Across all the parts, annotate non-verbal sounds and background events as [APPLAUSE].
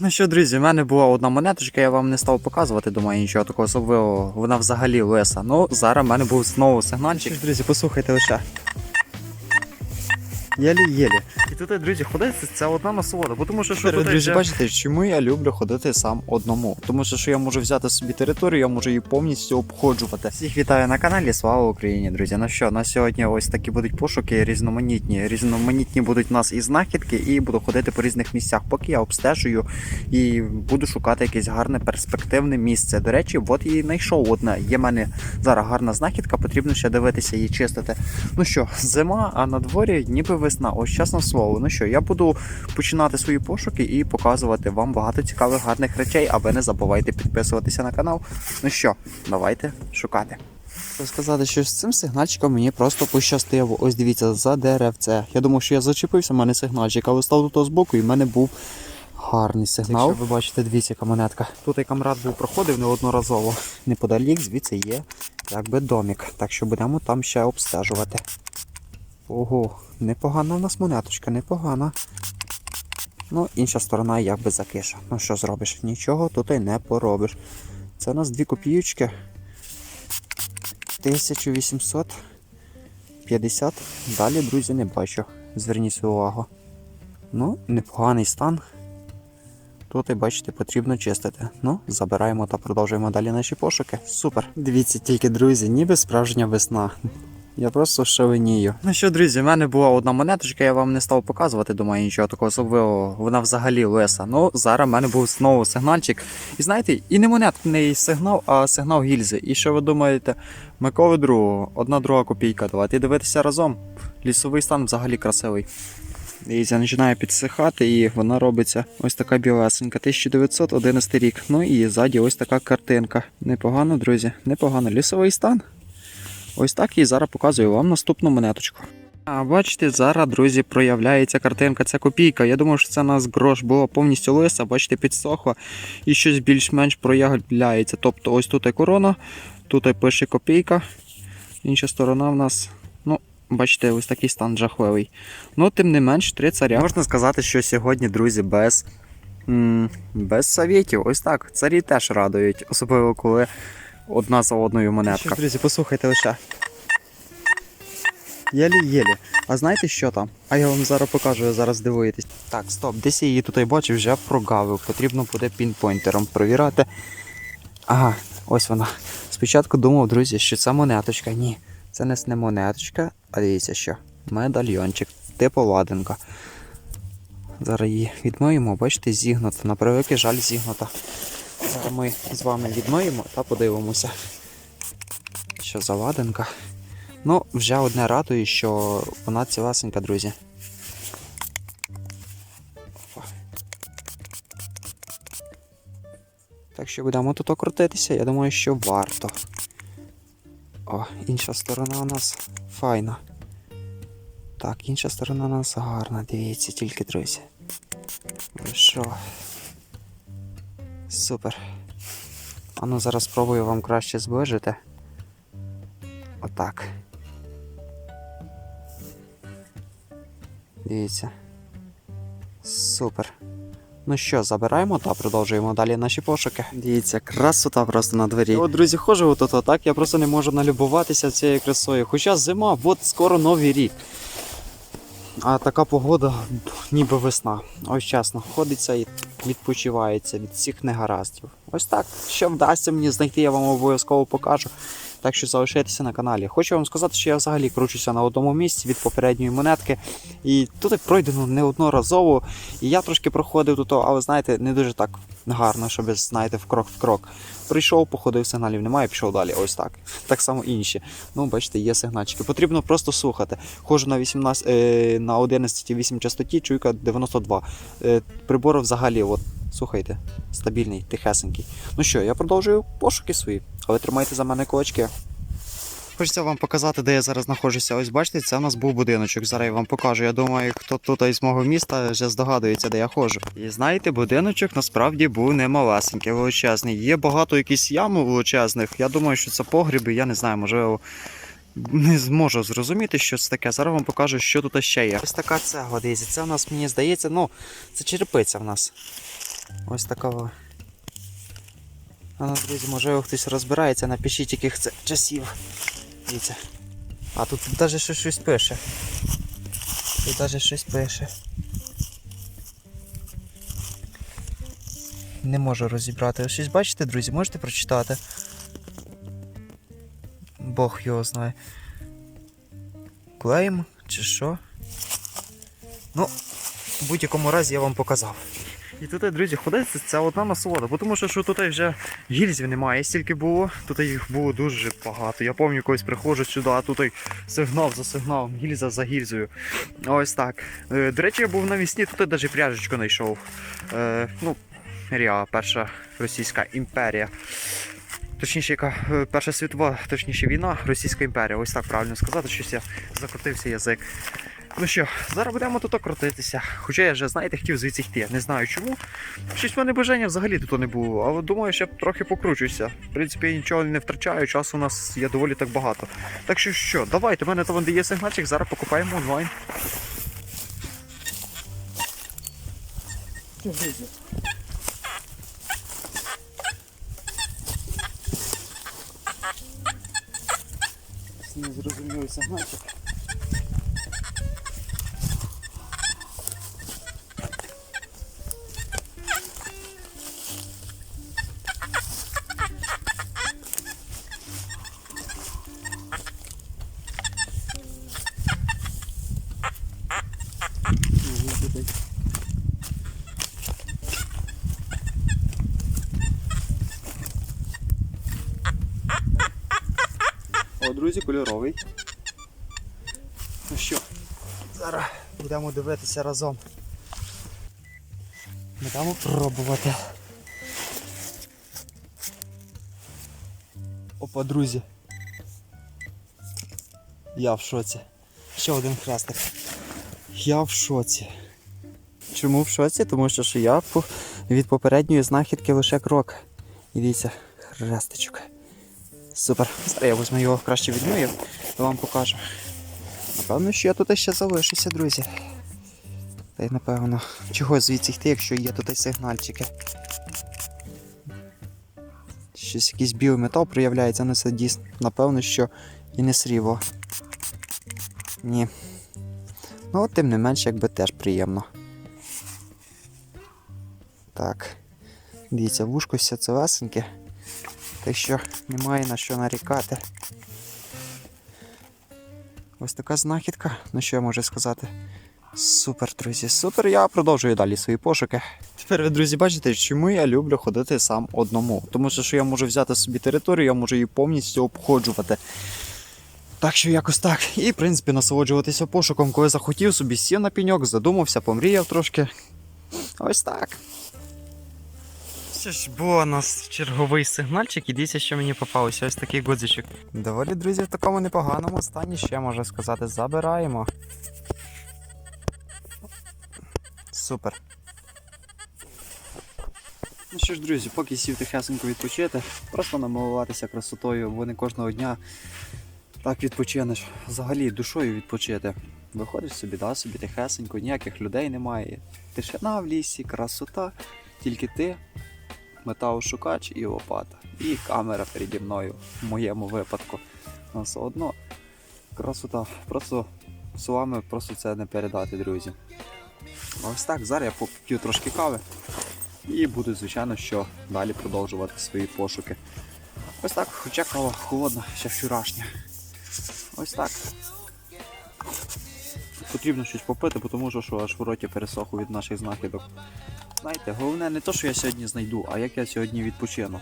Ну що, друзі, в мене була одна монеточка, я вам не став показувати, думаю, нічого такого особливого. Вона взагалі леса. Ну, зараз в мене був знову сигнальчик. Друзі, послухайте лише. Єлі-єлі. І тут, друзі, ходити це одна насолода, тому що що тут, друзі, бачите, чому я люблю ходити сам одному? Тому що, що я можу взяти собі територію, я можу її повністю обходжувати. Всіх вітаю на каналі, слава Україні, друзі. Ну що, на сьогодні ось такі будуть пошуки різноманітні. Різноманітні будуть у нас і знахідки, і буду ходити по різних місцях, поки я обстежую і буду шукати якесь гарне перспективне місце. До речі, от і знайшов одне. Є в мене зараз гарна знахідка, потрібно ще дивитися її чистити. Ну що, зима, а на дворі ніби весна. Ось чесне слово. Ну що, я буду починати свої пошуки і показувати вам багато цікавих гарних речей, а ви не забувайте підписуватися на канал. Ну що, давайте шукати. Хочу сказати, що з цим сигнальчиком мені просто пощастило. Ось дивіться, за деревце. Я думав, що я зачепився, в мене сигнальчик, але став до того збоку і в мене був гарний сигнал. Якщо ви бачите, дивіться, яка монетка. Тут і камрад був проходив неодноразово. Неподалік звідси є якби домік. Так що будемо там ще обстежувати. Ого, непогана в нас монеточка, непогана. Ну, інша сторона якби закиша. Ну що зробиш? Нічого тут і не поробиш. Це у нас дві копійочки. 1850. Далі, друзі, не бачу. Зверніть увагу. Ну, непоганий стан. Тут, і бачите, потрібно чистити. Ну, забираємо та продовжуємо далі наші пошуки. Супер. Дивіться тільки, друзі, ніби справжня весна. Я просто шаленію. Ну що, друзі, в мене була одна монеточка, я вам не став показувати, думаю, нічого такого особливого. Вона взагалі лиса. Ну, зараз в мене був знову сигнальчик. І знаєте, і не монетний сигнал, а сигнал гільзи. І що ви думаєте, Миколи другого, одна друга копійка. Давайте дивитися разом. Лісовий стан взагалі красивий. Дивіться, починає підсихати і вона робиться ось така білесенька. 1911 рік. Ну і ззаді ось така картинка. Непогано, друзі, непогано. Лісовий стан. Ось так і зараз показую вам наступну монеточку. А бачите, зараз, друзі, проявляється картинка. Це копійка. Я думав, що це у нас грош була повністю лиса, бачите, підсохла і щось більш-менш проявляється. Тобто ось тут і корона, тут і пише копійка. Інша сторона в нас, ну, бачите, ось такий стан жахливий. Ну, тим не менш, три царя. Можна сказати, що сьогодні, друзі, без, без совєтів. Ось так. Царі теж радують, особливо коли одна за одною монетка. Друзі, послухайте лише. Єлі-єлі. А знаєте, що там? А я вам зараз покажу, зараз дивуєтесь. Так, стоп, десь я її тут і бачив, вже прогавив. Потрібно буде пінпойнтером провіряти. Ага, ось вона. Спочатку думав, друзі, що це монеточка. Ні, це не не монеточка, а дивіться що. Медальйончик, типу ладинка. Зараз її відмиємо, бачите, зігнута. На превеликий жаль зігнута. Зараз ми з вами відмиємо та подивимося. Що за ладинка. Ну, вже одне радує, що вона цілесенька, друзі. Так що будемо тут окрутитися, я думаю, що варто. О, інша сторона у нас файна. Так, інша сторона у нас гарна, дивіться, тільки друзі. Ви що? Супер. А ну зараз спробую вам краще зближити. Отак. Дивіться. Супер. Ну що, забираємо та продовжуємо далі наші пошуки. Дивіться, красота просто на дворі. От, друзі, ходжу отут отак, я просто не можу налюбуватися цією красою. Хоча зима, от скоро новий рік. А така погода, ніби весна. Ось чесно, ходиться і відпочивається від всіх негараздів. Ось так. Що вдасться мені знайти, я вам обов'язково покажу. Так що залишайтеся на каналі. Хочу вам сказати, що я взагалі кручуся на одному місці від попередньої монетки. І тут пройдено неодноразово. І я трошки проходив тут, але знаєте, не дуже так гарно, щоб знаєте, в крок в крок. Прийшов, походив, сигналів немає, пішов далі. Ось так. Так само інші. Ну, бачите, є сигнальчики. Потрібно просто слухати. Ходжу на 18, е, на 11,8 частоті, чуйка 92. Е, прибор взагалі, от, слухайте, стабільний, тихесенький. Ну що, я продовжую пошуки свої, але тримайте за мене кулачки. Хочеться вам показати, де я зараз знаходжуся. Ось бачите, це у нас був будиночок. Зараз я вам покажу. Я думаю, хто тут із мого міста вже здогадується, де я ходжу. І знаєте, будиночок насправді був не малесенький, величезний. Є багато якісь ям величезних. Я думаю, що це погріби, я не знаю, можливо. Не зможу зрозуміти, що це таке. Зараз вам покажу, що тут ще є. Ось така цегла, дивіться. Це у нас, мені здається, ну, це черепиця в нас. Ось такого. А друзі, можливо хтось розбирається, напишіть яких це часів. Дивіться. А тут навіть ще щось пише. Тут навіть щось пише. Не можу розібрати. Ви Щось бачите, друзі, можете прочитати? Бог його знає. Клейм чи що? Ну, в будь-якому разі я вам показав. І тут, друзі, ходити це одна насолода, бо тому що, що тут вже гільзів немає, стільки було, тут їх було дуже багато. Я пам'ятаю, колись приходжу сюди, а тут сигнал за сигналом, гільза за гільзою. Ось так. Е, До речі, я був навісні, тут навіть пряжечку знайшов. Е, ну, Ріа, перша російська імперія. Точніше, яка е, Перша світова, точніше війна, Російська імперія. Ось так правильно сказати, щось я закрутився язик. Ну що, зараз будемо тут крутитися. Хоча я вже, знаєте, хотів звідси йти. Не знаю чому. Щось в мене бажання взагалі тут не було. Але думаю, що трохи покручуся. В принципі, я нічого не втрачаю, часу у нас є доволі так багато. Так що що, давайте, в мене там де є сигнальчик, зараз покупаємо онлайн. Не зрозумілий сигнальчик. О, друзі. Ну що, зараз будемо дивитися разом. Будемо пробувати. Опа, друзі. Я в шоці. Ще один хрестик. Я в шоці. Чому в шоці? Тому що я від попередньої знахідки лише крок. І дивіться, хрестичок. Супер. Зараз я візьму його краще відмию, то вам покажу. Напевно, що я тут ще залишуся, друзі. Та й напевно, чого звідси йти, якщо є тут і сигнальчики. Щось якийсь білий метал проявляється, але це дійсно, напевно, що і не срібло. Ні. Ну, тим не менше, якби теж приємно. Так. Дивіться, вушко все целесеньке. Так що немає на що нарікати. Ось така знахідка. Ну що я можу сказати? Супер, друзі, супер. Я продовжую далі свої пошуки. Тепер ви, друзі, бачите, чому я люблю ходити сам одному. Тому що, я можу взяти собі територію, я можу її повністю обходжувати. Так що якось так. І, в принципі, насолоджуватися пошуком, коли захотів собі сів на піньок, задумався, помріяв трошки. Ось так. Ж, був у нас черговий сигнальчик, і дивіться, що мені попалося. Ось такий гудзичок. Доволі, друзі, в такому непоганому стані ще можна сказати, забираємо. Супер. Ну що ж, друзі, поки сів тихесенько відпочити, просто намилуватися красотою, бо не кожного дня так відпочинеш. Взагалі душою відпочити. Виходиш собі, да, собі тихесенько, ніяких людей немає. Тишина в лісі, красота, тільки ти, металошукач і лопата. І камера переді мною, в моєму випадку. Ну, все одно красота. Просто словами просто це не передати, друзі. Ось так, зараз я поп'ю трошки кави і буду, звичайно, що далі продовжувати свої пошуки. Ось так, хоча кава холодна, ще вчорашня. Ось так. Потрібно щось попити, тому що, аж в роті пересохло від наших знахідок. Знаєте, головне не те, що я сьогодні знайду, а як я сьогодні відпочину.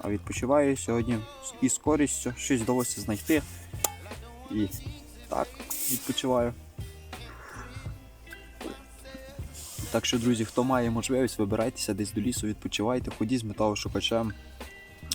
А відпочиваю сьогодні і з користю, щось вдалося знайти. І так, відпочиваю. Так що, друзі, хто має можливість, вибирайтеся десь до лісу, відпочивайте, ходіть з металошукачем.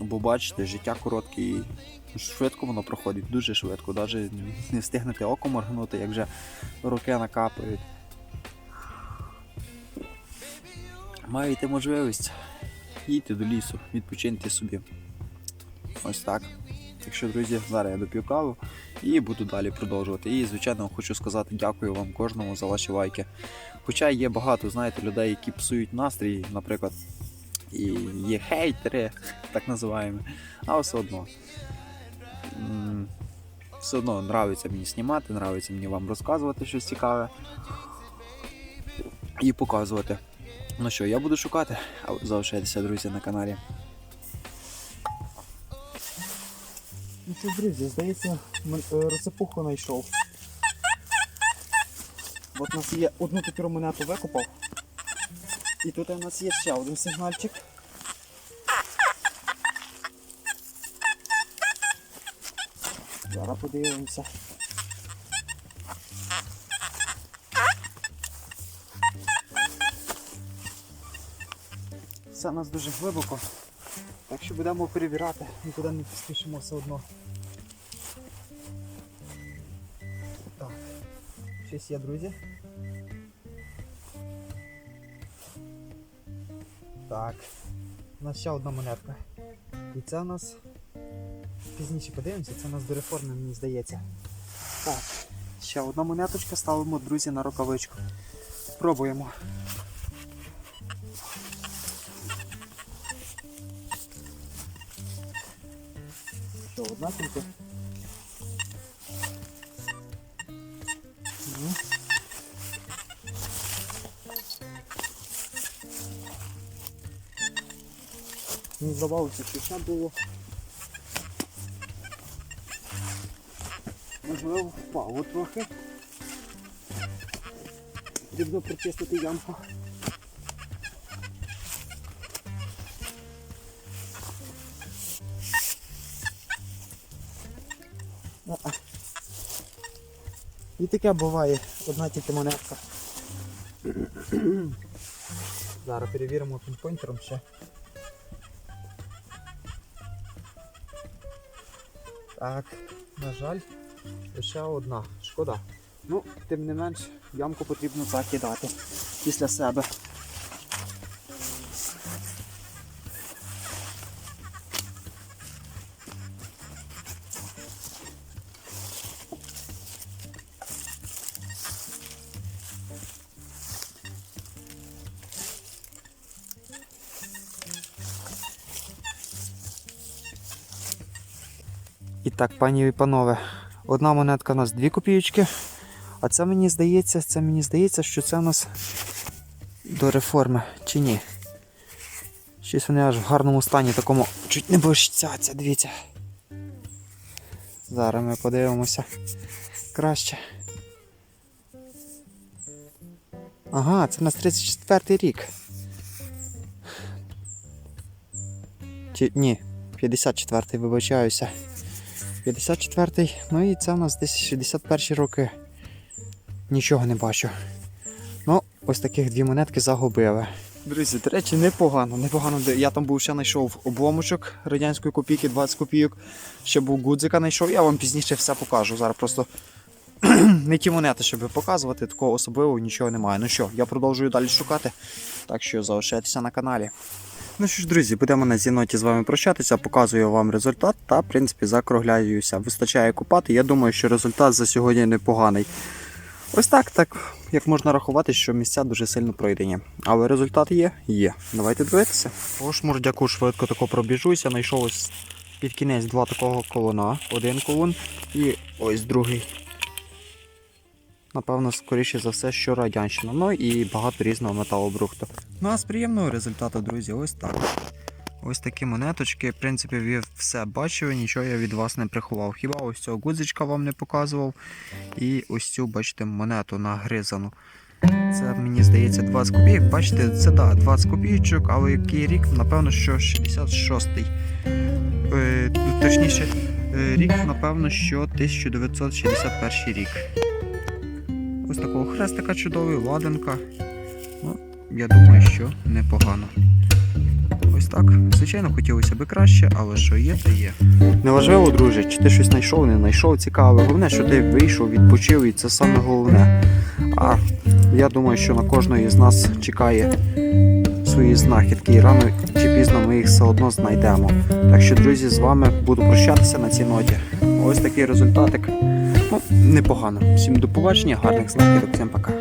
Бо бачите, життя коротке і швидко воно проходить, дуже швидко. Навіть не встигнете оком моргнути, як вже руки накапають. Маєте можливість, їдьте до лісу, відпочиньте собі. Ось так. Так що, друзі, зараз я доп'ю каву і буду далі продовжувати. І, звичайно, хочу сказати дякую вам кожному за ваші лайки. Хоча є багато, знаєте, людей, які псують настрій, наприклад, і є хейтери, [LAUGHS] так називаємо, а все одно. Все одно нравиться мені знімати, нравиться мені вам розказувати щось цікаве і показувати. Ну що, я буду шукати, а залишайтеся, друзі, на каналі. Ну що, друзі, здається, розсипуху знайшов. От у нас є одну таку монету викопав. І тут у нас є ще один сигнальчик. Зараз подивимося. Все у нас дуже глибоко. Так що будемо перевіряти, нікуди не поспішимо все одно. Так, щось є, друзі. Так, у нас ще одна монетка. І це у нас пізніше подивимося, це у нас до реформи, мені здається. Так, ще одна монеточка ставимо, друзі, на рукавичку. Пробуємо. Що, одна тільки? Ну. Здавалося, що ще було. Можливо, впало трохи. Потрібно прочистити ямку. І таке буває, одна тільки монетка. [CLEARS THROAT] Зараз перевіримо пінпойнтером ще. Так, на жаль, лише одна. Шкода. Ну, тим не менш, ямку потрібно закидати після себе. Так, пані і панове, одна монетка у нас 2 копійки, а це мені здається, це мені здається, що це у нас до реформи, чи ні? Щось вони аж в гарному стані, такому чуть не бощаться, дивіться. Зараз ми подивимося краще. Ага, це у нас 34 рік. Чи ні, 54-й, вибачаюся. 54-й, ну і це у нас десь 61 роки. Нічого не бачу. Ну, ось таких дві монетки загубили. Друзі, до речі, непогано, непогано. Я там був ще знайшов обломочок радянської копійки, 20 копійок. Ще був гудзика знайшов, я вам пізніше все покажу. Зараз просто [CLEARS THROAT] не ті монети, щоб показувати, такого особливого нічого немає. Ну що, я продовжую далі шукати. Так що залишайтеся на каналі. Ну що ж, друзі, будемо на зіноті з вами прощатися, показую вам результат та, в принципі, закругляюся. Вистачає купати. Я думаю, що результат за сьогодні непоганий. Ось так, так, як можна рахувати, що місця дуже сильно пройдені. Але результат є? Є. Давайте дивитися. По шмурдяку швидко тако пробіжуся. Знайшов ось під кінець два такого колона. Один колон і ось другий. Напевно, скоріше за все, що радянщина. Ну і багато різного металобрухту. Ну а з приємного результату, друзі, ось так. Ось такі монеточки. В принципі, ви все бачили, нічого я від вас не приховав. Хіба ось цього гудзичка вам не показував. І ось цю, бачите, монету нагризану. Це мені здається 20 копійок. Бачите, це так, 20 копійочок, але який рік, напевно, що 66-й. Е, точніше, е, рік, напевно, що 1961 рік. Ось такого хрестика чудовий, ладанка. Ну, я думаю, що непогано. Ось так. Звичайно, хотілося би краще, але що є, то є. Неважливо, друже, чи ти щось знайшов, не знайшов, цікаве. Головне, що ти вийшов, відпочив, і це саме головне. А я думаю, що на кожної з нас чекає свої знахідки, і рано чи пізно ми їх все одно знайдемо. Так що, друзі, з вами буду прощатися на цій ноті. Ось такий результатик. Непогано. Всім до побачення, гарних знаків, всім пока.